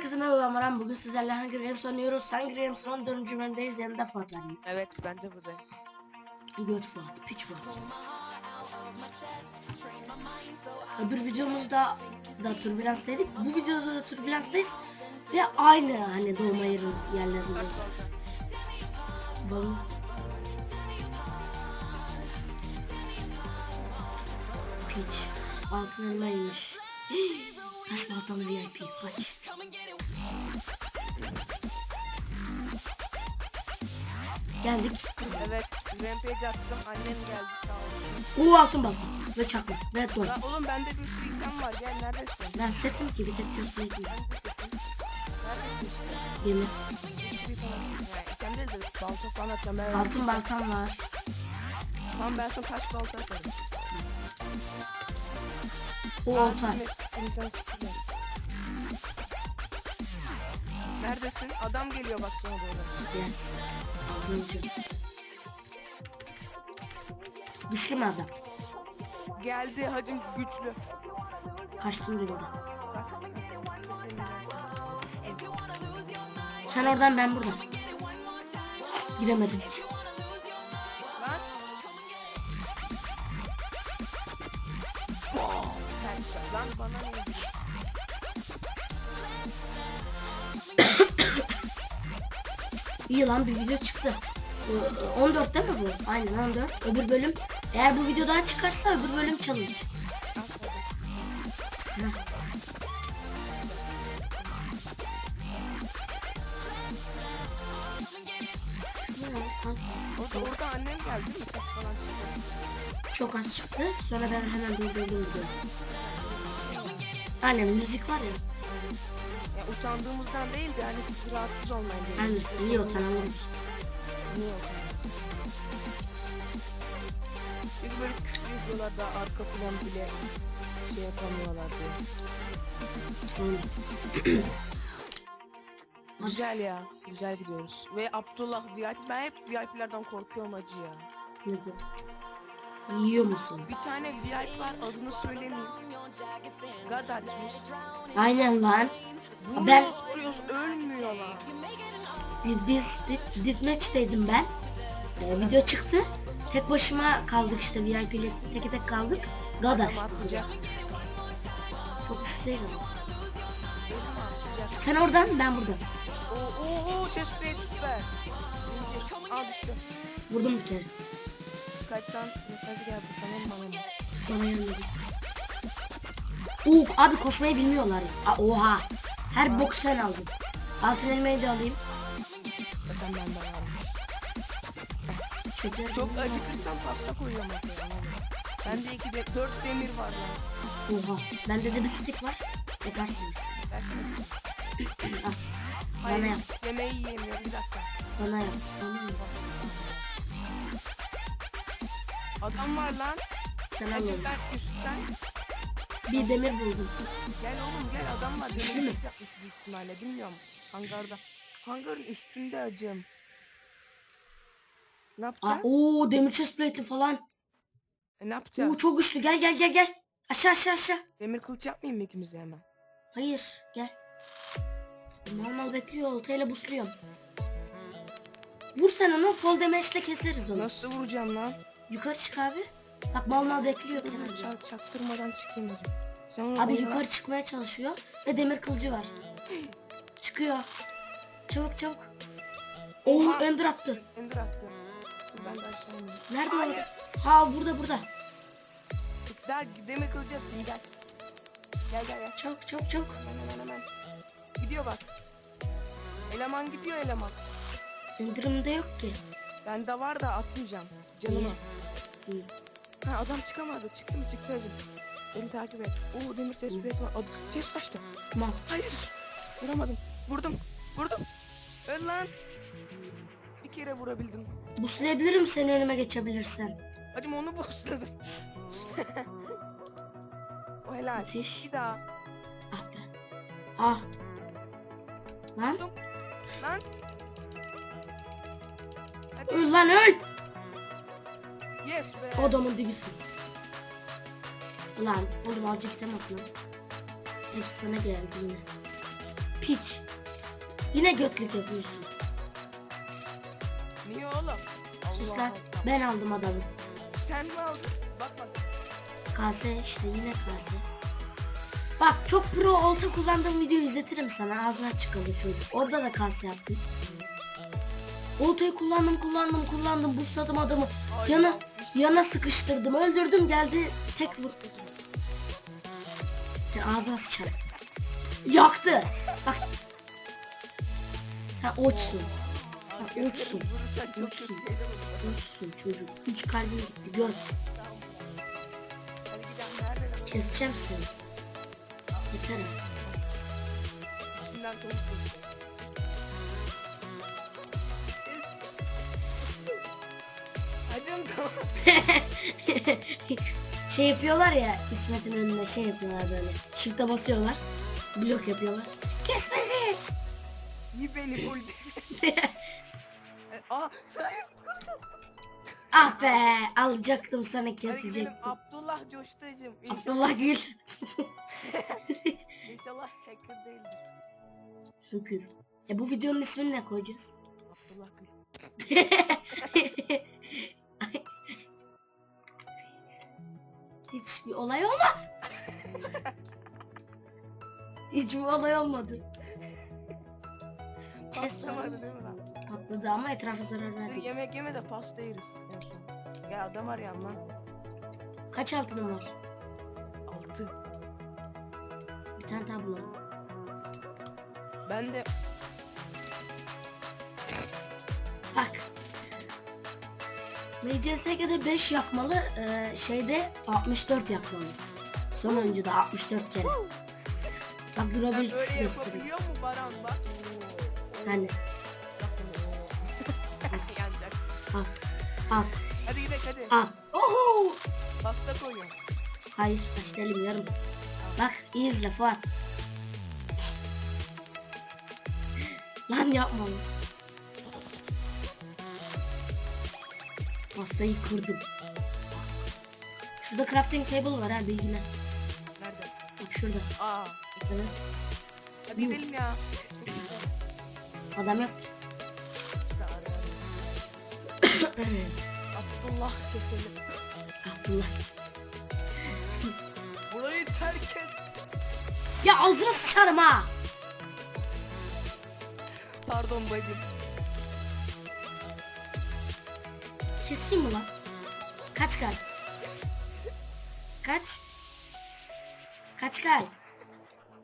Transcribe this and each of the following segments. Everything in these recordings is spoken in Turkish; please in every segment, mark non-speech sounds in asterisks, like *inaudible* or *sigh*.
Herkese merhaba Maran. Bugün sizlerle Hunger Games oynuyoruz. Hunger Games'ın 14. bölümündeyiz. Yanında Fuat var. Evet bence bu da. Göt Fuat, piç Fuat. Öbür videomuzda da türbülanstaydık. Bu videoda da türbülanstayız. Ve aynı hani doğma yeri yerlerindeyiz. Balon. Piç. Altın elmaymış. Taş baltalı VIP kaç. Geldik. Evet rampage attım annem geldi sağ olsun. Oo altın balta. Ve çakma. Ve don. Lan oğlum bende bir sürü item var gel neredesin? Ben setim ki bir tek just plate'im. Ben de setim. Neredesin? Demir. Hiçbir falan. Ya item değil de balta falan atacağım. Ben Altın baltam var. Tamam ben sana taş balta atarım. O olta. Neredesin? Adam geliyor bak sana doğru. Yes. Altın ucu. Güçlü mü adam? Geldi hacım güçlü. Kaçtım. Bak. Sen oradan ben buradan. Giremedim hiç. Lan bana ne? *coughs* İyi lan bir video çıktı. Ee, 14 değil mi bu? Aynen 14. Öbür bölüm. Eğer bu video daha çıkarsa öbür bölüm challenge. Orada, annem geldi mi? Çok az çıktı. Sonra ben hemen durdurdum videoyu. Annem müzik var ya. Ya utandığımızdan değil de hani siz rahatsız olmayın diye. Anne niye utanalım? Niye utandın? Biz böyle küçük videolarda arka plan bile şey yapamıyorlar diye. *clears throat* Güzel ya. Güzel gidiyoruz. Ve Abdullah VIP. Ben hep VIP'lerden korkuyorum acı ya. Ne bu? Yiyor musun? Bir tane VIP var adını söylemeyeyim. God açmış. Aynen lan. Vuruyoruz Ben- vuruyoruz ölmüyor lan. Biz, ditmatch'teydim ben. Ee, video çıktı. Tek başıma kaldık işte VIP ile tek tek kaldık. Gadaş. Çok güçlü değil ama. Sen oradan ben buradan. Oo oo oo chest plate süper. Al düştü. Vurdum bir kere. Skype'tan mesaj geldi sana bana? Bana gelmedi. Oo, abi koşmayı bilmiyorlar. Aa, oha. Her boku sen aldın. Altın elmayı da alayım. Zaten benden varmış. Çöpler. Çok acıkırsam pasta koyuyorum ortaya. göre. Bende iki de, dört demir var lan. Oha. Bende de bir stick var. Yaparsın. Al. *clears throat* Hayır Bana yap. yemeği yiyemiyorum bir dakika. Bana yap. Bana yap. Adam var lan. Sen al ben üstten. Bir demir buldum. Gel oğlum gel adam var. Güçlü mü? yapmış büyük ihtimalle bilmiyorum. Hangarda. Hangarın üstünde acım. Ne Aa, yapacağız? oo demir chestplate'li falan. E, ne yapacağız? Oo çok güçlü. Gel gel gel gel. Aşağı aşağı aşağı. Demir kılıç yapmayayım mı ikimize hemen? Hayır gel. Mal mal bekliyor oltayla busluyorum. Vur sen onu fall damage'le keseriz onu. Nasıl vuracağım lan? Yukarı çık abi. Bak mal mal bekliyor kenarda. Çak, çaktırmadan çıkayım. Sen onu Abi oyna- yukarı çıkmaya çalışıyor ve demir kılıcı var. *gasps* Çıkıyor. Çabuk çabuk. Oo Oha. ender attı. Ender attı. Dur Ben de aşağı ineyim. Nerede o? Ha burada burada. Gel demir kılıcı atayım gel. Gel gel gel. Çabuk çabuk çabuk. Hemen hemen hemen. Gidiyor bak. Eleman gidiyor eleman. Ender'ımda yok ki. Bende var da atmayacağım. Canıma. İyi. Ha adam çıkamadı. Çıktı mı çıktı hacım. Beni takip et. Oo demir plate var. Adı chest açtı. Mal. Hayır. Vuramadım. Vurdum. Vurdum. Öl lan. Bir kere vurabildim. Buslayabilirim seni önüme geçebilirsen. Hacım onu boşladım. *laughs* o helal. Müthiş. Bir daha. Ah be. Ah. Lan. Vurdum. Lan. Hadi. Öl lan öl. Yes be. Adamın dibisin. Ulan oğlum azıcık sen at lan. Hepsi sana geldi yine. Piç. Yine götlük yapıyorsun. Niye oğlum? Sus lan. Ben aldım adamı. Sen mi aldın? Bak bak. Kase işte yine kase. Bak çok pro olta kullandığım videoyu izletirim sana. Ağzına çıkalı çocuk. Orada da kase yaptım. Oltayı kullandım kullandım kullandım. Busladım adamı. Ay, Yana, ya. Yana sıkıştırdım. Öldürdüm geldi. Tek vur. Sen ağzına sıçarım. Yaktı. Bak. Sen oçsun. Sen şeyler olur. Oçsun çocuk. Üç kalbim gitti. Gör. Keseceğim seni. Yeter artık. *laughs* şey yapıyorlar ya İsmet'in önünde şey yapıyorlar böyle. Shift'e basıyorlar. Blok yapıyorlar. Kes beni. İyi beni full. *laughs* Aa sen. ah be alacaktım sana kesecektim. Abdullah. İnşallah, Abdullah Gül. *laughs* inşallah hacker değildir. Hükür. E bu videonun ismini ne koyacağız? Abdullah Gül. Hiçbir olay olmadı. *laughs* Hiçbir olay olmadı. Patlamadı değil mi lan? Patladı ama etrafa zarar Dur verdi. yemek yeme de pasta yeriz. en son. Ya adam arayan lan. Kaç altınım var? Altı. Bir tane bulalım. Ben de Bak. MCSG'de 5 yakmalı, e, şeyde 64 yakmalı. Son oyuncuda 64 kere. Bak durabilitesi gösteriyor. mu Baran bak. Hani al, al, Hadi gidelim hadi. al. Oho! Pasta koyuyorum. Hayır, başlayalım yarım. Bak iyi izle Fuat. Lan yapma lan. Pastayı kırdım. Şurada crafting table var ha bilgine. Nerede? Bak şurada. Aa. Evet. Hadi Yuh. gidelim ya. Adam yok ki. Abdullah keselim. Abdullah. Burayı terk et. Ya ağzına sıçarım ha. Pardon bacım. Keseyim mi lan? Kaç kalp? Kaç? Kaç kalp?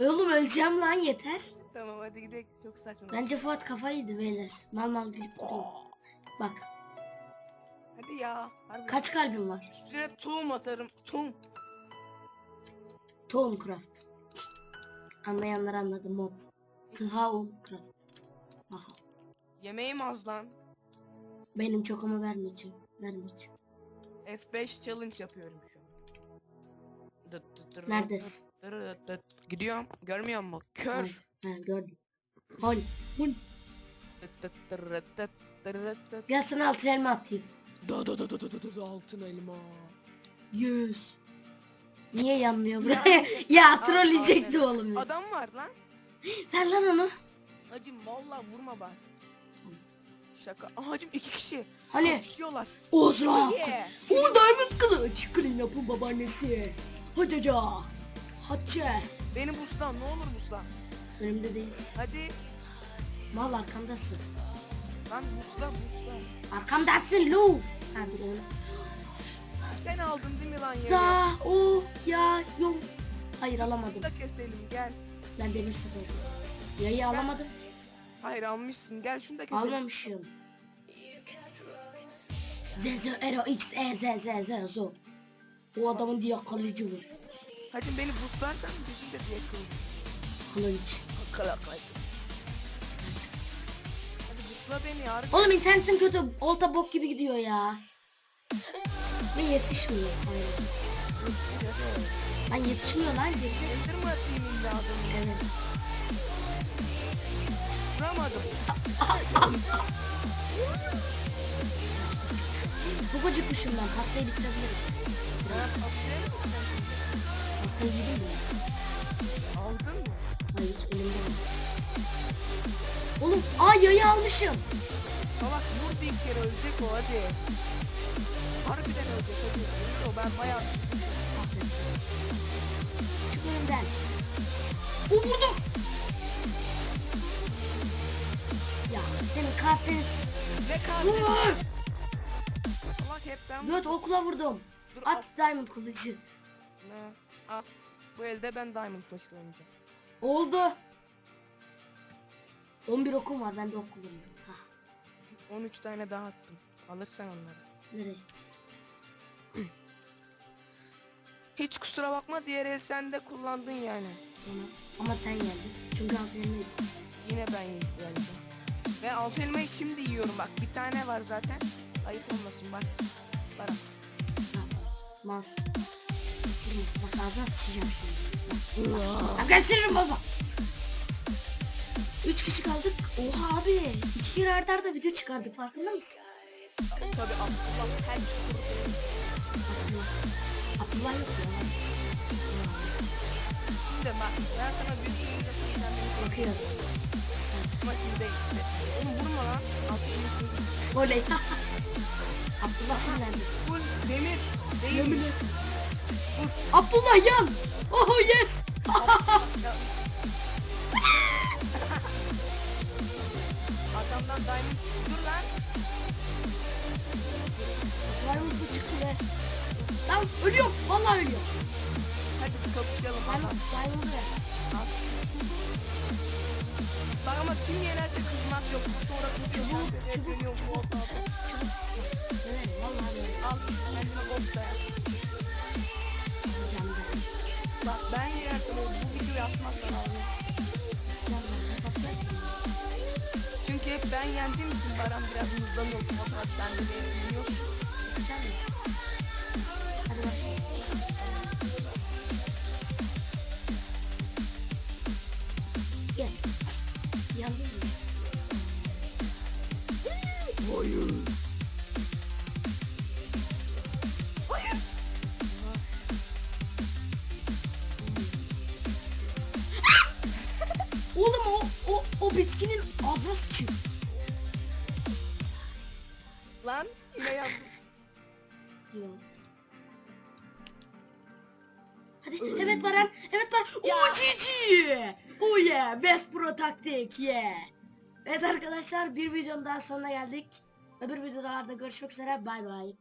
Oğlum öleceğim lan yeter. Tamam hadi gidelim. Çok saçma. Bence Fuat kafayı yedi beyler. Mal mal gülüp duruyor. Bak Hadi ya. Harbi. kaç kalbim var? Üstüne tohum atarım. Tohum. Tooncraft. Anlayanlar anladı mod. Tooncraft. Aha. Yemeğim az lan. Benim çok ama vermeyeceğim. Vermeyeceğim. F5 challenge yapıyorum şu an. Dıt dıt dırırıt Neredesin? dıt. Gidiyorum. Görmüyor musun? Kör. Ha, ha, gördüm. Hol. Hol. Dıt dıt dırırıt dıt dırırıt dıt. Gel sana altın elma atayım. Da da da da da da da altın elma. Yes. Niye yanmıyor buraya? ya trolleyecekti aferin. oğlum. ya. Adam var lan. Ver lan onu. Hacım vallahi vurma bak. Şaka. Aa, hacım iki kişi. Hani Kapışıyorlar. Ozra. Yeah. O diamond kılıç. Clean up'ın babaannesi. Hadi ca. Hadi. Beni buslan ne olur buslan. Önümde değilsin. Hadi. Mal arkamdasın. Lan buslan buslan. Arkamdasın Lu. Ha dur onu. Sen aldın değil mi lan yayı? Za o ya yo. Hayır alamadım. Da keselim gel. Ben demir seferim. Yayı alamadım. Hayır almışsın gel şunu da keselim. Almamışım. Z Z Ero X E Z Z Z Zo. O adamın diye kalıcı bu. Hacım beni buslarsan bizim de diye kıl. Kılıç. Kala kala. Hadi busla beni ya. Oğlum internetin kötü. Olta bok gibi gidiyor ya. Ve yetişmiyor. Hayır. Ben yetişmiyor lan mi atayım illa adamı? Evet. Vuramadım. Çok acıkmışım ben. Pastayı bitirebilirim. Mı sen? Pastayı yedim mi? Aldın mı? Hayır elimde var. Vurdum. Aa yayı almışım. Salak vur bir kere ölecek o hadi. Harbiden ölecek hadi. O ben bayağı. Çık önümden. O vurdum. Senin kaseniz. Ne kaldı? Salak hep ben Göt okula vurdum. Dur, al. At diamond kılıcı. Ne? Al. Bu elde ben diamond taşı oynayacağım. Oldu. 11 okum var ben de ok kullanıyorum. Hah, 13 tane daha attım. Alırsan onları. nereye? *clears throat* Hiç kusura bakma diğer el sen de kullandın yani. Tamam. Ama sen geldin. Çünkü antrenörü. Yine ben yiyeceğim. Ve altı elmayı şimdi yiyorum bak. Bir tane var zaten. Ayıp olmasın bak. Bana. Mas. Bak ağzına sıçacağım şimdi. Bak, sinirim bozma. Üç kişi kaldık. Oha abi. İki kere arda arda video çıkardık farkında mısın? Tabii Abdullah her Abdullah. Abdullah yok ya. Şimdi bak ben sana bir şey yazayım sen Bakıyor. maçındayım. Oğlum vurma lan. Oley. Abdullah nerede? Full demir. Mi? et. Abdullah yan. Oh yes. Adamdan diamond dur lan. Mı bu çıktı be? Lan ölüyorum. Vallahi ölüyorum. Hadi kapışalım adam. diamond'u ver. Bak ama kim yenerse kızmak yok. Sonra kızıyor. Çubuk, Çubuk. çubuk, çubuk. Evet vallahi ver. Al dayan. Alacağım da. Bak ben yenersem bu videoyu atmazsan mısın? Çünkü hep ben yendiğim için Baran biraz hızlanıyor. Fakat ben de benim yok. Sen mi? Hadi başla. O bitkinin ağzına sıçıyor. Lan yine yandım. Yok. Hadi evet Baran evet Baran. Oo GG. Oh yeah best pro taktik yeah. Evet arkadaşlar bir videonun daha sonuna geldik. Öbür videolarda görüşmek üzere bay bay.